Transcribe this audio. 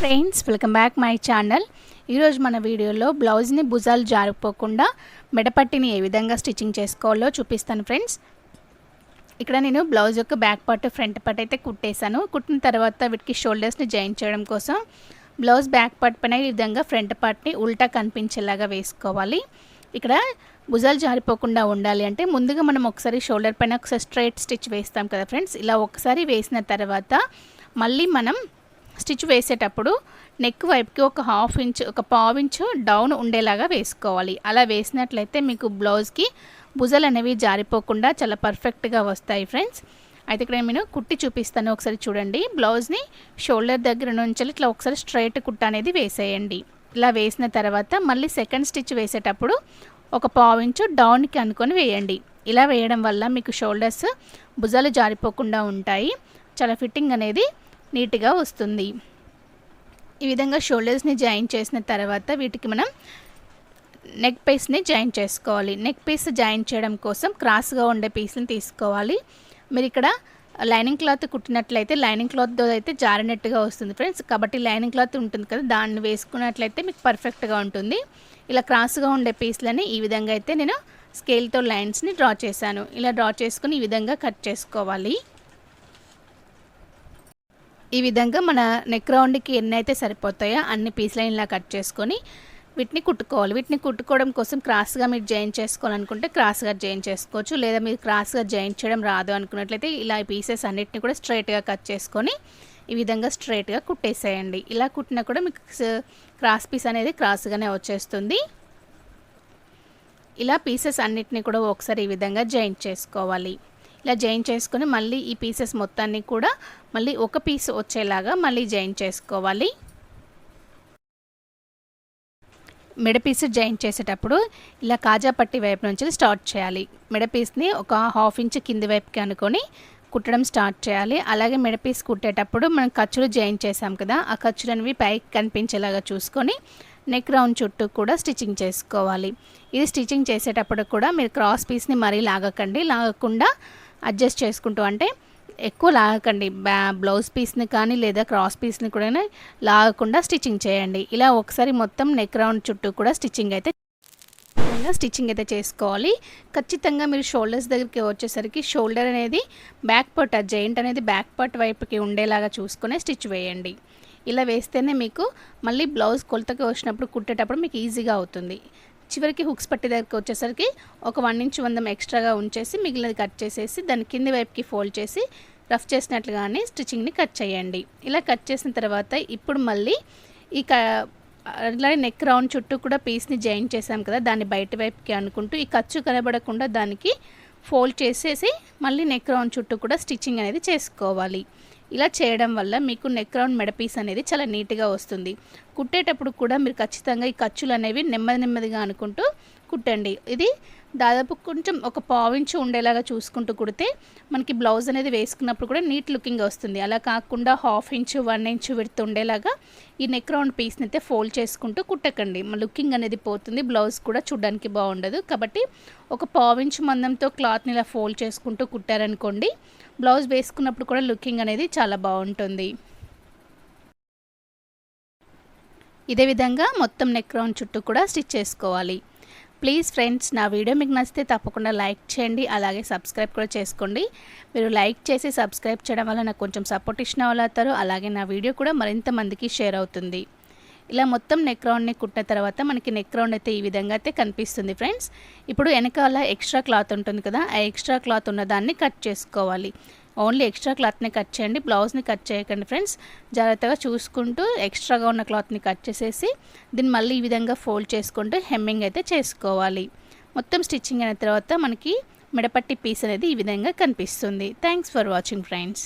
Friends welcome back my channel. ఈరోజు మన వీడియోలో బ్లౌజ్ని భుజాలు జారిపోకుండా మెడపట్టిని ఏ విధంగా స్టిచ్చింగ్ చేసుకోవాలో చూపిస్తాను ఫ్రెండ్స్. ఇక్కడ నేను బ్లౌజ్ యొక్క బ్యాక్ పార్ట్ ఫ్రంట్ పార్ట్ అయితే కుట్టేశాను. కుట్టిన తర్వాత వీటికి షోల్డర్స్ని జాయిన్ చేయడం కోసం బ్లౌజ్ బ్యాక్ పార్ట్ పైన ఈ విధంగా ఫ్రంట్ పార్ట్ని ఉల్టా కనిపించేలాగా వేసుకోవాలి. ఇక్కడ భుజాలు జారిపోకుండా ఉండాలి అంటే ముందుగా మనం ఒకసారి షోల్డర్ పైన ఒకసారి స్ట్రైట్ స్టిచ్ వేస్తాం కదా ఫ్రెండ్స్. ఇలా ఒకసారి వేసిన తర్వాత మళ్ళీ మనం స్టిచ్ వేసేటప్పుడు నెక్ వైపుకి ఒక హాఫ్ ఇంచ్ ఒక పావు ఇంచు డౌన్ ఉండేలాగా వేసుకోవాలి. అలా వేసినట్లయితే మీకు బ్లౌజ్కి భుజాలు అనేవి జారిపోకుండా చాలా పర్ఫెక్ట్గా వస్తాయి ఫ్రెండ్స్. అయితే ఇక్కడ నేను కుట్టి చూపిస్తాను ఒకసారి చూడండి. బ్లౌజ్ని షోల్డర్ దగ్గర నుంచి ఇట్లా ఒకసారి స్ట్రైట్ కుట్ట అనేది వేసేయండి. ఇలా వేసిన తర్వాత మళ్ళీ సెకండ్ స్టిచ్ వేసేటప్పుడు ఒక పావు ఇంచు డౌన్కి అనుకొని వేయండి. ఇలా వేయడం వల్ల మీకు షోల్డర్స్ భుజాలు జారిపోకుండా ఉంటాయి. చాలా ఫిట్టింగ్ అనేది నీట్గా వస్తుంది. ఈ విధంగా షోల్డర్స్ని జాయిన్ చేసిన తర్వాత వీటికి మనం నెక్ పీస్ని జాయిన్ చేసుకోవాలి. నెక్ పీస్ జాయిన్ చేయడం కోసం క్రాస్గా ఉండే పీస్ని తీసుకోవాలి. మీరు ఇక్కడ లైనింగ్ క్లాత్ కుట్టినట్లయితే లైనింగ్ క్లాత్తో అయితే జారినట్టుగా వస్తుంది ఫ్రెండ్స్. కాబట్టి లైనింగ్ క్లాత్ ఉంటుంది కదా దాన్ని వేసుకున్నట్లయితే మీకు పర్ఫెక్ట్గా ఉంటుంది. ఇలా క్రాస్గా ఉండే పీస్లని ఈ విధంగా అయితే నేను స్కేల్తో లైన్స్ని డ్రా చేశాను. ఇలా డ్రా చేసుకుని ఈ విధంగా కట్ చేసుకోవాలి. ఈ విధంగా మన నెక్ రౌండ్కి ఎన్ని అయితే సరిపోతాయో అన్ని పీస్ ఇలా కట్ చేసుకొని వీటిని కుట్టుకోవాలి. వీటిని కుట్టుకోవడం కోసం క్రాస్గా మీరు జాయిన్ చేసుకోవాలనుకుంటే క్రాస్గా జాయిన్ చేసుకోవచ్చు. లేదా మీరు క్రాస్గా జాయిన్ చేయడం రాదు అనుకున్నట్లయితే ఇలా పీసెస్ అన్నిటిని కూడా స్ట్రైట్గా కట్ చేసుకొని ఈ విధంగా స్ట్రైట్గా కుట్టేసేయండి. ఇలా కుట్టినా కూడా మీకు క్రాస్ పీస్ అనేది క్రాస్గానే వచ్చేస్తుంది. ఇలా పీసెస్ అన్నిటిని కూడా ఒకసారి ఈ విధంగా జాయిన్ చేసుకోవాలి. ఇలా జాయిన్ చేసుకొని మళ్ళీ ఈ పీసెస్ మొత్తాన్ని కూడా మళ్ళీ ఒక పీస్ వచ్చేలాగా మళ్ళీ జాయిన్ చేసుకోవాలి. మెడ పీస్ జాయిన్ చేసేటప్పుడు ఇలా కాజా పట్టి వైపు నుంచి స్టార్ట్ చేయాలి. మిడపీస్ని ఒక హాఫ్ ఇంచ్ కింది వైపుకి అనుకొని కుట్టడం స్టార్ట్ చేయాలి. అలాగే మిడపీస్ కుట్టేటప్పుడు మనం ఖర్చులు జాయిన్ చేసాం కదా ఆ ఖర్చులు అనేవి పైకి కనిపించేలాగా చూసుకొని నెక్ రౌండ్ చుట్టూ కూడా స్టిచ్చింగ్ చేసుకోవాలి. ఇది స్టిచ్చింగ్ చేసేటప్పుడు కూడా మీరు క్రాస్ పీస్ని మరీ లాగకండి. లాగకుండా అడ్జస్ట్ చేసుకుంటూ అంటే ఎక్కువ లాగకండి. బ్యా బ్లౌజ్ పీస్ని కానీ లేదా క్రాస్ పీస్ని కూడా లాగకుండా స్టిచ్చింగ్ చేయండి. ఇలా ఒకసారి మొత్తం నెక్ రౌండ్ చుట్టూ కూడా స్టిచ్చింగ్ అయితే స్టిచ్చింగ్ అయితే చేసుకోవాలి. ఖచ్చితంగా మీరు షోల్డర్స్ దగ్గరికి వచ్చేసరికి షోల్డర్ అనేది బ్యాక్ పార్ట్ ఆ జైంట్ అనేది బ్యాక్ పార్ట్ వైపుకి ఉండేలాగా చూసుకునే స్టిచ్ వేయండి. ఇలా వేస్తేనే మీకు మళ్ళీ బ్లౌజ్ కొలతకి వచ్చినప్పుడు కుట్టేటప్పుడు మీకు ఈజీగా అవుతుంది. చివరికి హుక్స్ పట్టి దగ్గరికి వచ్చేసరికి ఒక వన్ ఇంచ్ వందం ఎక్స్ట్రాగా ఉంచేసి మిగిలినది కట్ చేసేసి దాని కింది వైపుకి ఫోల్డ్ చేసి రఫ్ చేసినట్లుగానే స్టిచ్చింగ్ని కట్ చేయండి. ఇలా కట్ చేసిన తర్వాత ఇప్పుడు మళ్ళీ ఈ క అలాగే నెక్ రౌండ్ చుట్టూ కూడా పీస్ని జాయిన్ చేసాం కదా దాన్ని బయట వైపుకి అనుకుంటూ ఈ ఖర్చు కనబడకుండా దానికి ఫోల్డ్ చేసేసి మళ్ళీ నెక్ రౌండ్ చుట్టూ కూడా స్టిచ్చింగ్ అనేది చేసుకోవాలి. ఇలా చేయడం వల్ల మీకు నెక్ రౌండ్ మెడ పీస్ అనేది చాలా నీట్గా వస్తుంది. కుట్టేటప్పుడు కూడా మీరు ఖచ్చితంగా ఈ ఖర్చులు అనేవి నెమ్మది నెమ్మదిగా అనుకుంటూ కుట్టండి. ఇది దాదాపు కొంచెం ఒక పావించు ఉండేలాగా చూసుకుంటూ కుడితే మనకి బ్లౌజ్ అనేది వేసుకున్నప్పుడు కూడా నీట్ లుకింగ్ వస్తుంది. అలా కాకుండా హాఫ్ ఇంచు వన్ ఇంచు విడుతు ఉండేలాగా ఈ నెక్ రౌండ్ పీస్ని అయితే ఫోల్డ్ చేసుకుంటూ కుట్టకండి. లుకింగ్ అనేది పోతుంది. బ్లౌజ్ కూడా చూడడానికి బాగుండదు. కాబట్టి ఒక పావించు మందంతో క్లాత్ని ఇలా ఫోల్డ్ చేసుకుంటూ కుట్టారనుకోండి బ్లౌజ్ వేసుకున్నప్పుడు కూడా లుకింగ్ అనేది చాలా బాగుంటుంది. ఇదే విధంగా మొత్తం నెక్ రౌండ్ చుట్టూ కూడా స్టిచ్ చేసుకోవాలి. ప్లీజ్ ఫ్రెండ్స్ నా వీడియో మీకు నచ్చితే తప్పకుండా లైక్ చేయండి అలాగే సబ్స్క్రైబ్ కూడా చేసుకోండి. మీరు లైక్ చేసి సబ్స్క్రైబ్ చేయడం వల్ల నాకు కొంచెం సపోర్ట్ ఇచ్చిన వాళ్ళు అవుతారు అలాగే నా వీడియో కూడా మరింత మందికి షేర్ అవుతుంది. ఇలా మొత్తం నెక్ రౌండ్ని కుట్టిన తర్వాత మనకి నెక్ రౌండ్ అయితే ఈ విధంగా అయితే కనిపిస్తుంది ఫ్రెండ్స్. ఇప్పుడు వెనకాల ఎక్స్ట్రా క్లాత్ ఉంటుంది కదా ఆ ఎక్స్ట్రా క్లాత్ ఉన్నదాన్ని కట్ చేసుకోవాలి. ఓన్లీ ఎక్స్ట్రా క్లాత్ని కట్ చేయండి బ్లౌజ్ని కట్ చేయకండి ఫ్రెండ్స్. జాగ్రత్తగా చూసుకుంటూ ఎక్స్ట్రాగా ఉన్న క్లాత్ని కట్ చేసేసి దీన్ని మళ్ళీ ఈ విధంగా ఫోల్డ్ చేసుకుంటూ హెమ్మింగ్ అయితే చేసుకోవాలి. మొత్తం స్టిచ్చింగ్ అయిన తర్వాత మనకి మిడపట్టి పీస్ అనేది ఈ విధంగా కనిపిస్తుంది. Thanks for watching friends.